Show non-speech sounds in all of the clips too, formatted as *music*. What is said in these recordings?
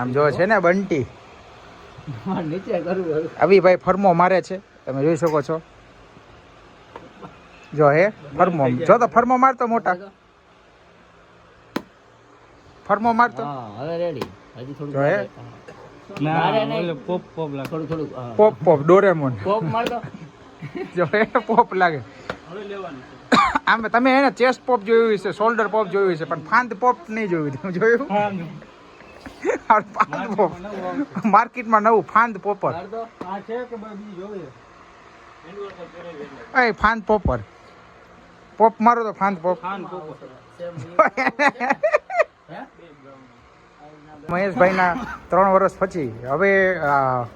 આમ જો છે ને બંટી. નીચે કરવું ભાઈ ફરમો મારે છે. તમે જોઈ શકો છો. જો હે ફરમો. જો તો ફરમો મારતો મોટા. ફરમો મારતો. હા હવે રેડી હજી થોડું જો હે? થોડું થોડું પોપ પોપ ડોરેમોન. પોપ માર જો હે પોપ લાગે. આમ તમે એને ચેસ્ટ પોપ જોયું છે શોલ્ડર પોપ જોયું છે પણ ફાંદ પોપ નહીં જોયું. તમે જોયું? માર્કેટમાં નવું ફાંદ પોપર. એ ફાંદ પોપર. પોપ મારો તો ફાંદ પોપ. *laughs* મહેશભાઈના ત્રણ વર્ષ પછી હવે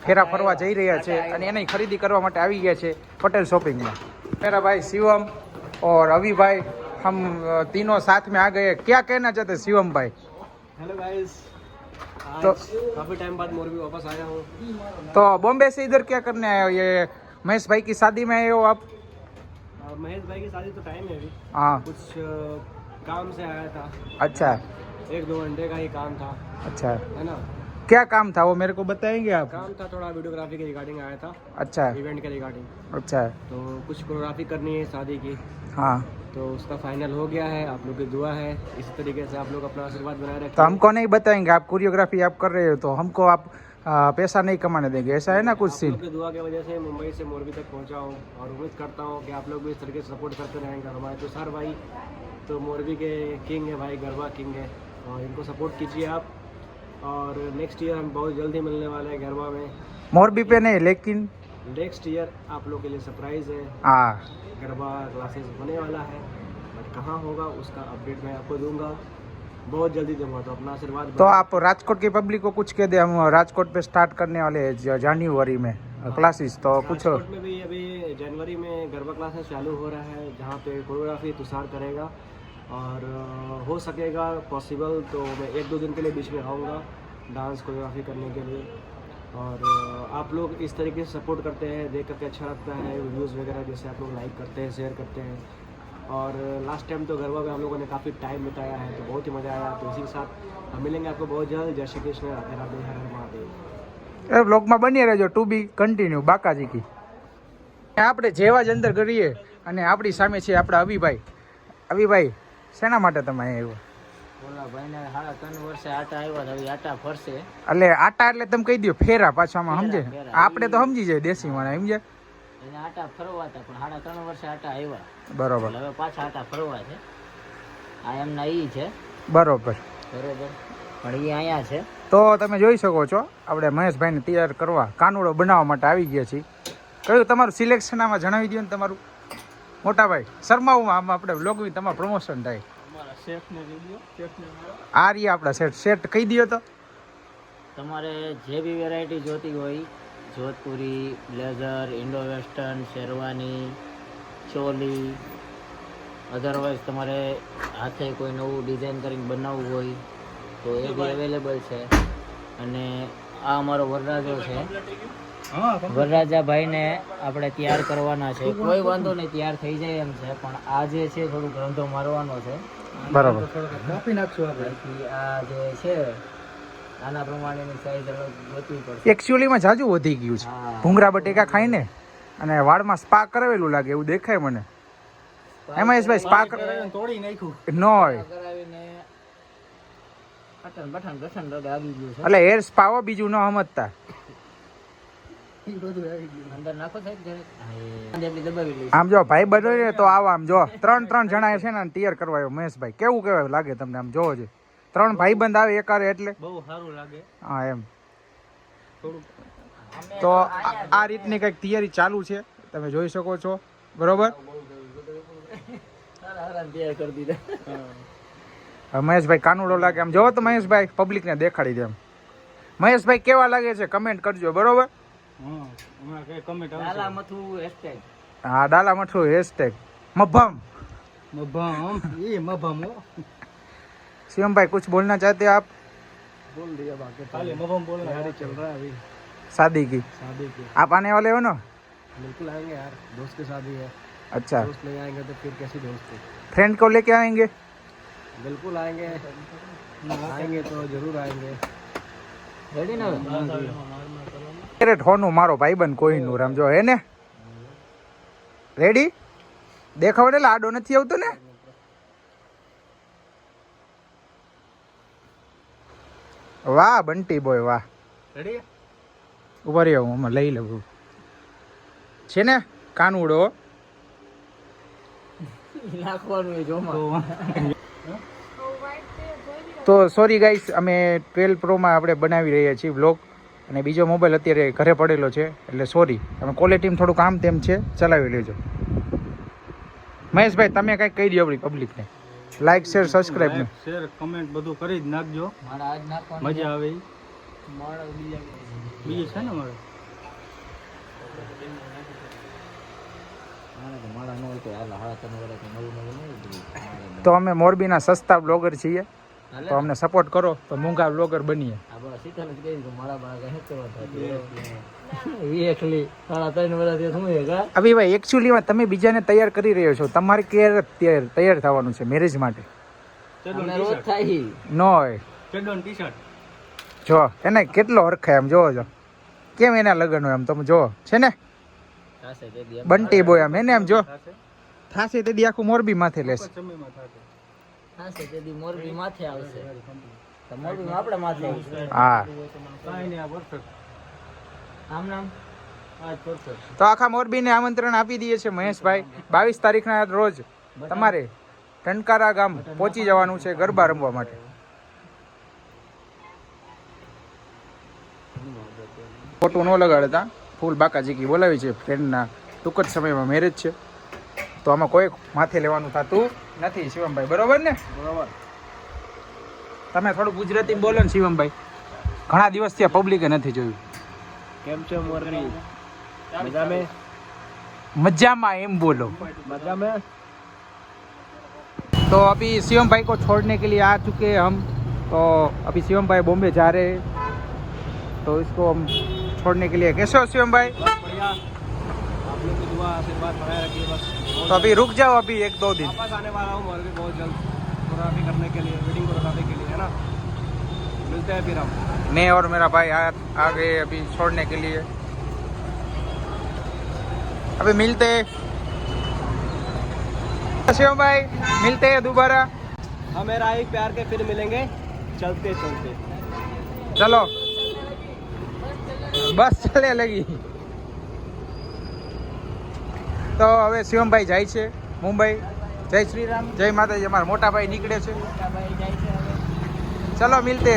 ફેરા ફરવા જઈ રહ્યા છે અને એની ખરીદી કરવા માટે આવી ગયા છે પટેલ શોપિંગમાં. મેરા ભાઈ શિવમ ઓર રવિભાઈ હમ તીનો સાથ મેં આ ગયે ક્યાં કહેના ચાહતે શિવમ ભાઈ હેલો ગાઈસ तो काफ़ी टाइम बाद मोरबी वापस आया हूँ। तो बॉम्बे से इधर क्या करने आए हो? ये महेश भाई की शादी में आए हो आप? महेश भाई की शादी तो टाइम है अभी। हाँ। कुछ काम से आया था। अच्छा। एक दो घंटे का ही काम था। अच्छा। है ना? क्या काम था वो मेरे को बताएँगे आप? काम था थोड़ा वीडियोग्राफी के रिगार्डिंग आया था। अच्छा। इवेंट के रिगार्डिंग अच्छा। तो कुछ कोरियोग्राफी करनी है शादी की। हाँ। तो उसका फाइनल हो गया है आप लोग की दुआ है। इसी तरीके से आप लोग अपना आशीर्वाद बनाए तो हमको नहीं बताएँगे आप कोरियोग्राफी आप कर रहे हो तो हमको आप आ, पैसा नहीं कमाने देंगे ऐसा है ना कुछ सीन की दुआ की वजह से मुंबई से मोरबी तक पहुँचा हूँ और उम्मीद करता हूँ कि आप लोग भी इस तरीके से सपोर्ट करते रहेंगे। और तो सर भाई तो मोरबी के किंग है भाई गरबा किंग है और इनको सपोर्ट कीजिए आप। और नेक्स्ट ईयर हम बहुत जल्दी मिलने वाले हैं गरबा में। मोरबी पे नहीं लेकिन नेक्स्ट ईयर आप लोग के लिए सरप्राइज़ है। हाँ। गरबा क्लासेस होने वाला है। बट कहाँ होगा उसका अपडेट मैं आपको दूँगा। बहुत जल्दी दूँगा तो अपना आशीर्वाद तो आप राजकोट की पब्लिक को कुछ कह दे हम राजकोट पे स्टार्ट करने वाले हैं जनवरी में क्लासेस तो कुछ राजकोट में भी अभी जनवरी में गरबा क्लासेस चालू हो रहा है जहाँ पे कोरियोग्राफी तुषार करेगा। और हो सकेगा पॉसिबल तो मैं एक दो दिन के लिए बीच में आऊँगा डांस कोरियोग्राफी करने के लिए। और अ, आप लोग इस तरीके से सपोर्ट करते हैं देख करके अच्छा लगता है वीडियोज़ वगैरह जैसे आप लोग लाइक करते हैं शेयर करते हैं और लास्ट टाइम तो गरबा में हम लोगों ने काफ़ी टाइम बिताया है तो बहुत ही मज़ा आया तो इसी के साथ हम मिलेंगे आपको बहुत जल्द जय श्री कृष्ण राधे राधे हर हर महादेव એ બ્લોગમાં બની રહેજો ટુ બી કન્ટિન્યુ બાકાજી કી આપણે જેવા જ અંદર કરીએ અને આપણી સામે છે આપણા અવિભાઈ અવિભાઈ શેના માટે તમે અહીંયા આવ્યો એટલે આટા એટલે તમે કહી દો ફેરા પાછામાં સમજે. આપણે તો સમજી જાય દેશી વાળા સમજે આટા ફરવા હતા પણ સાડા ત્રણ વર્ષે આટા આવ્યા બરોબર. હવે પાછા આટા ફરવા છે. આ એમના ઈ છે. બરોબર. બરોબર. પણ એ અહીંયા છે. તો તમે જોઈ શકો છો આપણે મહેશભાઈને તૈયાર કરવા કાનુડો બનાવવા માટે આવી ગયા છીએ. કયું તમારું સિલેક્શન આમાં જણાવી દો ને તમારું. મોટા ભાઈ શર્માવું આમ આપણે બ્લોગની તમારું પ્રમોશન થાય. આ રહી આપણા સેટ સેટ કહી દો તો. તમારે જે બી વેરાયટી જોતી હોય Jodhpuri blazer Indo western sherwani choli otherwise તમારે હાથે કોઈ નવું ડિઝાઇન કરીને બનાવવું હોય તો એ બી અવેલેબલ છે. અને આ અમારો વરરાજો છે. વરરાજા ભાઈને આપણે તૈયાર કરવાના છે. કોઈ વાંધો નહીં તૈયાર થઈ જાય એમ છે. પણ આ જે છે થોડું ગ્રંથો મારવાનો છે. બરોબર. કાપી નાખશું આપણે. આ જે છે આના પ્રમાણેની સાઈઝ ગોતવી પડશે. એકચ્યુઅલીમાં જાજુ વધી ગયું છે. ભૂંગરા બટેકા ખાઈને અને વાળમાં સ્પા કરાવેલું લાગે એવું દેખાય મને. એમાં યશભાઈ સ્પા તોડી નાખ્યું. ન એટલે હેર સ્પાવો બીજું ન સમજતા. આમ જો ભાઈ બધો ને તો આવો આમ જો. ત્રણ ત્રણ જણા છે ને ટીયર કરવા આવ્યો મહેશભાઈ. કેવું કેવાય લાગે તમને આમ જોવો છે? ત્રણ ભાઈ બંધ આવે એકારે એટલે? બહુ સારું લાગે. હા એમ. તો આ રીતની કંઈક તૈયારી ચાલુ છે. તમે જોઈ શકો છો. બરોબર? મહેશભાઈ કાનુડો લાગે. આમ જોવો તો મહેશભાઈ પબ્લિકને દેખાડી દે એમ. મહેશભાઈ કેવા લાગે છે? કમેન્ટ કરજો. બરોબર? હા હમણાં કઈ કમેન્ટ લાલા મથું હેશટેગ હા ડાલા મઠું હેશટેગ મભમ મભામ એ મભામ હો शिवम भाई कुछ बोलना चाहते हैं आप बोल दिया बाकी खाली मभाम बोलना गाड़ी चल रहा है अभी शादी की शादी की आप आने वाले हो ना बिल्कुल आएंगे यार दोस्त की शादी है अच्छा दोस्त नहीं आएंगे तो फिर कैसी दोस्ती फ्रेंड को लेके आएंगे बिल्कुल आएंगे आएंगे तो जरूर आएंगे રેડી ને હવે કેરેટ હોનું મારો ભાઈબંધ કોઈનું રમજો હે ને? રેડી દેખાવડે લાડો નથી આવતો ને? વાહ બંટી બોય વાહ. ઊભા રહ્યો હું લઈ લઉં છે. ને કાનુડો? તો સોરી ગાઈસ અમે ટ્વેલ્વ પ્રોમાં આપણે બનાવી રહ્યા છીએ વ્લોગ અને બીજો મોબાઈલ અત્યારે ઘરે પડેલો છે એટલે સોરી અમે ક્વોલિટીમાં થોડું કામ તેમ છે ચલાવી લેજો. મહેશભાઈ તમે કંઈક કહી દો આપણી પબ્લિકને લાઈક શેર સબસ્ક્રાઈબ ને. શેર કમેન્ટ બધું કરી જ નાખજો. મારા આજ નાખવાનું મજા આવે મારા બીજા બીજું છે ને મારે તો અમે મોરબીના સસ્તા બ્લોગર છીએ. તો અમને સપોર્ટ કરો તો મૂંગા બ્લોગર બનીએ. અભી અભિભાઈ એકચ્યુઅલીમાં તમે બીજાને તૈયાર કરી રહ્યો છો. તમારે ક્યારે તૈયાર તૈયાર થવાનું છે મેરેજ માટે. ન હોય. જો એને કેટલો હરખે એમ જોવો છો કેમ એના લગ્ન હોય એમ તમે જોવો. છે ને? બંટી બોય એમ એને એમ જો. થાશે? તે આખું મોરબી માથે લેશે. થશે થશે મોરબી માથે આવશે. મોરબી આપણે માથે આવશે. હા. આમ નામ? તો આખા મોરબીને આમંત્રણ આપી દઈએ છે મહેશભાઈ. બાવીસ તારીખના રોજ તમારે ટંકારા ગામ પહોંચી જવાનું છે ગરબા રમવા માટે. ફોટો ન લગાડતા. ફૂલ બાકાજીકી બોલાવી છે. ફ્રેન્ડના ટૂંક જ સમયમાં મેરેજ છે. તો આમાં કોઈ માથે લેવાનું થતું નથી શિવમભાઈ બરોબર ને बराबर તમે થોડું ગુજરાતી બોલો ને શિવમભાઈ ઘણા દિવસથી આ પબ્લિકે નથી જોયું કેમ છો મોરબી મજા में મજામાં એમ બોલો मजा में तो अभी शिवम भाई को छोड़ने के लिए आ चुके हैं हम तो अभी शिवम भाई बॉम्बे जा रहे हैं तो इसको हम छोड़ने के लिए कैसे हो शिवम भाई बस बढ़िया आप तो अभी रुक जाओ अभी एक दो दिन। वापस आने वाला हूँ और भी बहुत जल्द फोटोग्राफी करने के लिए वेडिंग फोटोग्राफी के लिए है ना? मिलते हैं फिर हम। मैं और मेरा भाई आ, आ गए अभी छोड़ने के लिए। अभी मिलते। हैं भाई मिलते हैं दोबारा। हमें राही प्यार के फिर मिलेंगे। चलते चलते। चलो। बस चलने लगी। તો હવે શિવમભાઈ જાય છે મુંબઈ. જય શ્રી રામ જય માતાજી. અમારા મોટાભાઈ નીકળે છે. ચલો મિલતે.